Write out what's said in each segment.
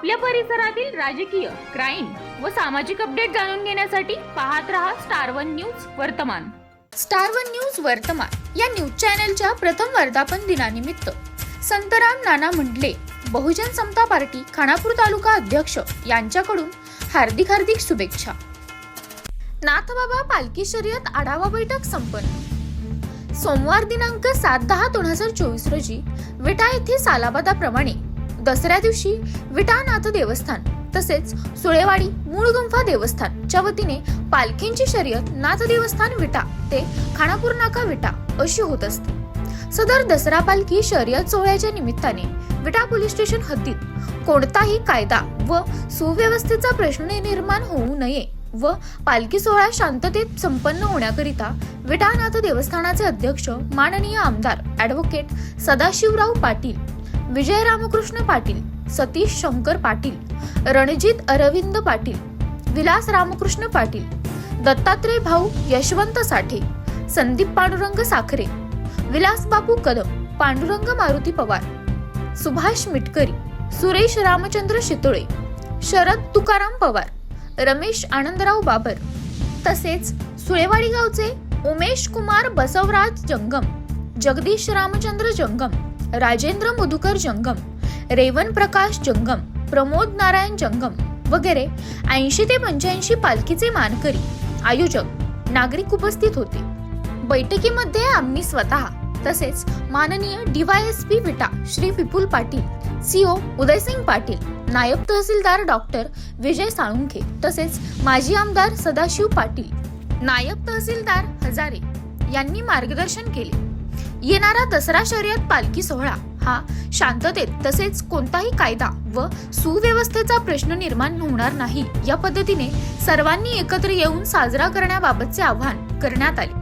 आपल्या परिसरातील राजकीय क्राईम व सामाजिक अपडेट जाणून घेण्यासाठी पाहत रहा star one news Vartaman. Star one news Vartaman या न्यूज चॅनलच्या प्रथम वर्धापन दिनानिमित्त संतराम नाना मंडले बहुजन समता पार्टी खानापूर तालुका अध्यक्ष यांच्याकडून हार्दिक हार्दिक शुभेच्छा. नाथबाबा पालखी शर्यत आढावा बैठक संपन्न. सोमवार दिनांक सात दहा दोन हजार चोवीस रोजी विटा येथे सालाबादाप्रमाणे दसऱ्या दिवशी विटानाथ देवस्थान तसेच सुळेवाडी मूळगुंफा देवस्थान च्या वतीने पालखींची शर्यत नाथ देवस्थान विटा ते खानापूर नाका विटा अशी होत असते. सदर दसरा पालखी शर्यत सोहळ्याच्या निमित्ताने विटा पोलीस स्टेशन हद्दीत कोणताही कायदा व सुव्यवस्थेचा प्रश्न निर्माण होऊ नये व पालखी सोहळा शांततेत संपन्न होण्याकरिता विटानाथ देवस्थानाचे अध्यक्ष माननीय आमदार ॲडव्होकेट सदाशिवराव पाटील विजय रामकृष्ण पाटील सतीश शंकर पाटील रणजित अरविंद पाटील विलास रामकृष्ण पाटील दत्तात्रय भाऊ यशवंत साठे संदीप पांडुरंग साखरे विलास बापू कदम पांडुरंग मारुती पवार सुभाष मिटकरी सुरेश रामचंद्र शितोळे शरद तुकाराम पवार रमेश आनंदराव बाबर. तसेच सुळेवाडी गावचे उमेश कुमार बसवराज जंगम जगदीश रामचंद्र जंगम राजेंद्र मधुकर जंगम रेवन प्रकाश जंगम प्रमोद नारायण जंगम वगैरे ऐंशी ते पंच्याऐंशी पालखीचे मानकरी आयोजक नागरिक उपस्थित होते. बैठकीमध्ये आम्ही स्वतः तसेच माननीय डीवायएसपी विटा श्री विपुल पाटील सीओ उदयसिंग पाटील नायब तहसीलदार डॉक्टर विजय साळुंखे तसेच माजी आमदार सदाशिव पाटील नायब तहसीलदार हजारे यांनी मार्गदर्शन केले. येणारा दसरा शर्यत पालखी सोहळा. हा शांततेत तसेच कोणताही कायदा व सुव्यवस्थेचा प्रश्न निर्माण होणार नाही या पद्धतीने सर्वांनी एकत्र येऊन साजरा करण्याबाबतचे आवाहन करण्यात आले.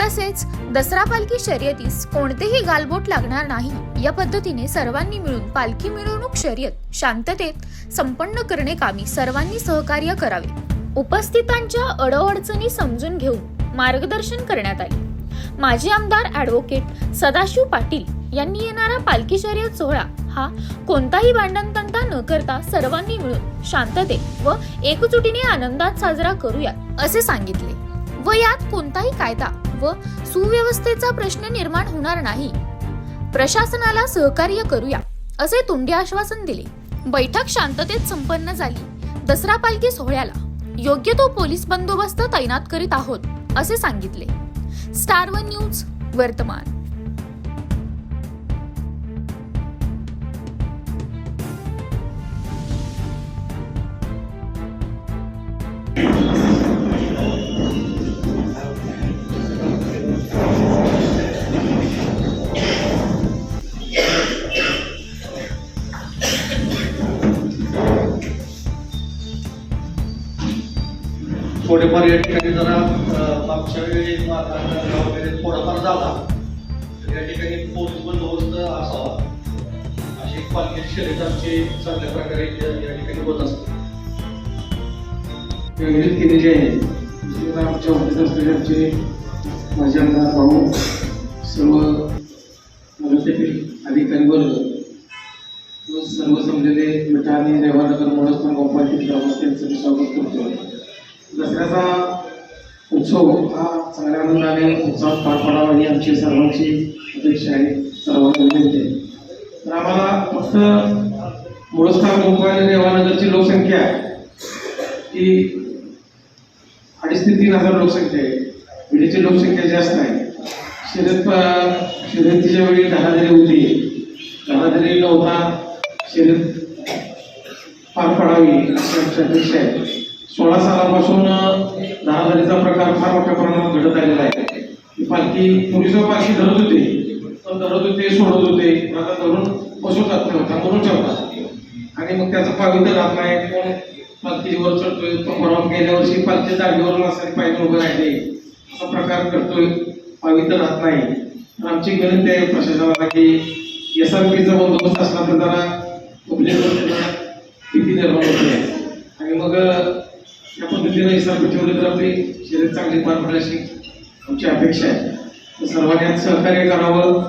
तसेच दसरा पालखी शर्यतीस कोणतेही गालबोट लागणार नाही या पद्धतीने सर्वांनी मिळून पालखी मिरवणूक शर्यत शांततेत संपन्न करणे कामी सर्वांनी सहकार्य करावे. उपस्थितांच्या अडअडचणी समजून घेऊन मार्गदर्शन करण्यात आले. माजी आमदार ॲडव्होकेट सदाशिव पाटील यांनी येणारा पालखी शर्यत सोहळा हा कोणताही भांडणतंटा न करता सर्वांनी मिळून शांततेत व एकजुटीने आनंदात साजरा करूया असे सांगितले. व यात कोणताही कायदा व सुव्यवस्थेचा प्रश्न निर्माण होणार नाही. प्रशासनाला सहकार्य करूया असे तोंडी आश्वासन दिले. बैठक शांततेत संपन्न झाली. दसरा पालखी सोहळ्याला योग्य तो पोलीस बंदोबस्त तैनात करीत आहोत असे सांगितले. स्टार वन न्यूज वर्तमान. थोडेफार या ठिकाणी जरा मागच्या वेळी वगैरे थोडाफार झाला. तर या ठिकाणी पोलीस बंदोबस्त असावा. अशी पालखी शर्यत आमची चांगल्या प्रकारे या ठिकाणी होत असते. रीतीने जे आहे जे आमच्या उपस्थित असलेले आमचे माझे आमदार भाऊ सर्व मनसेतील अधिकारी वर्ग व सर्व समजलेले मिठाने आणि रेवानगर मोडस्थान गोपालतील ग्रामस्थ यांचं मी स्वागत करतो. दसऱ्याचा उत्सव हा चांगल्या आनंदाने उत्सवात पार पडावा ही आमची सर्वांची अपेक्षा आहे सर्वांना विनंती आहे. तर आम्हाला फक्त मुळस्थान गोपाल देवानगरची लोकसंख्या ही अडीच ते तीन हजार लोकसंख्या आहे. पिढीची लोकसंख्या जास्त आहे. शर्यत शर्यतीच्या वेळी दहाजरी होती दहाजरी नव्हता शर्यत पार पडावी अशी आमची अपेक्षा आहे. सोळा सालापासून दहाजरीचा प्रकार फार मोठ्या प्रमाणात घडत आलेला आहे. पालखी पूर्वी पालखी धरत होते. पण धरत होते सोडत होते. आता धरून बसवतात जात नव्हता म्हणून ठेवतात. आणि मग त्याचं पावित्र्य राहत नाही. कोण पालखीवर चढतोय तो परवा गेल्या वर्षी पालखी जागेवर नसताना पाहिजे उभं राहिले. असा प्रकार करतोय पावित्र्य राहत नाही. तर आमची विनंती आहे प्रशासनाला की एस आर पीचा बंदोबस्त असला तर जरा पब्लिकवर त्याला निर्माण होते. आणि मग त्या पद्धतीने एस आर पी तर आपली शरीर चांगली पार पडण्याची आमची अपेक्षा आहे. सर्वांनी यात सहकार्य करावं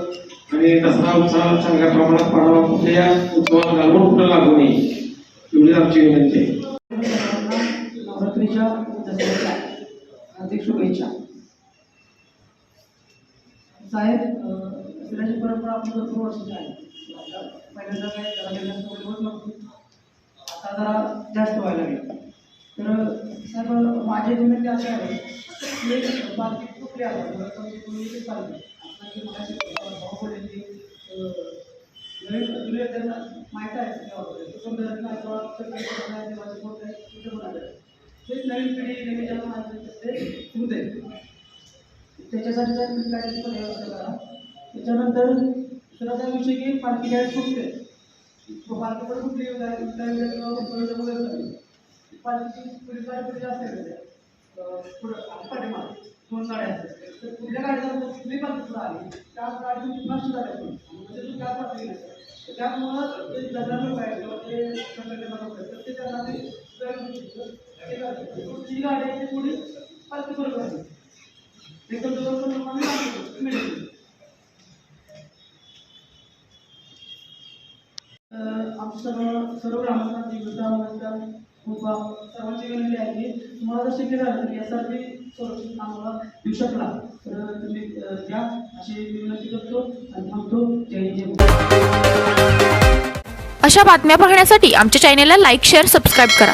आणि दसरा उत्साह चांगल्या प्रमाणात पाडावा. कुठल्या उत्सवात घालवून कुठं लागू नये एवढीच आमची विनंती आहे. नवरात्रीच्या दसऱ्याच्या हार्दिक शुभेच्छा. साहेब दसऱ्याची परंपरा आपण भरपूर वर्षाची आहे पहिल्यांदा काय जरा आता जरा जास्त व्हायला लागली. तर साहेब माझे विनंती असे आहे की बाकी कुठली आहे चालते आता की नवीन जुने त्यांना माहीत आहे की नवीन पिढी नवीन ज्यांना माहिती ते होऊ दे. त्याच्यासाठी जर तुम्ही काय पण व्यवस्था करा. त्याच्यानंतर दुसरा विषय की पालखी गाडी सुटते. तो पालखी पण कुठली पालखीची पुढे काय पुढे जास्त पुढं दोन गाड्या असतात तर पुढल्या गाडीला कुठली पालखी पुढे आली त्या गाडी नष्ट सुद्धा म्हणजे तर त्यामुळं ते जगणार किंवा ते तर ते त्यांना ते गाडी आहे ती पुढे पालखी बरोबर आहे एकदम जवळ पण आम्ही मिळेल आमच्या सर्व सर्व ग्रामस्थांची वृद्धावस्था खूप सर्वांची विनंती आहे की तुम्हाला जर शक्य झालं तर यासाठी संरक्षण आम्हाला देऊ शकला. तर तुम्ही द्या. अशी विनंती करतो आणि थांबतो. जय जय अशा बातम्या पाहण्यासाठी आमच्या चॅनेलला लाईक शेअर सबस्क्राईब करा.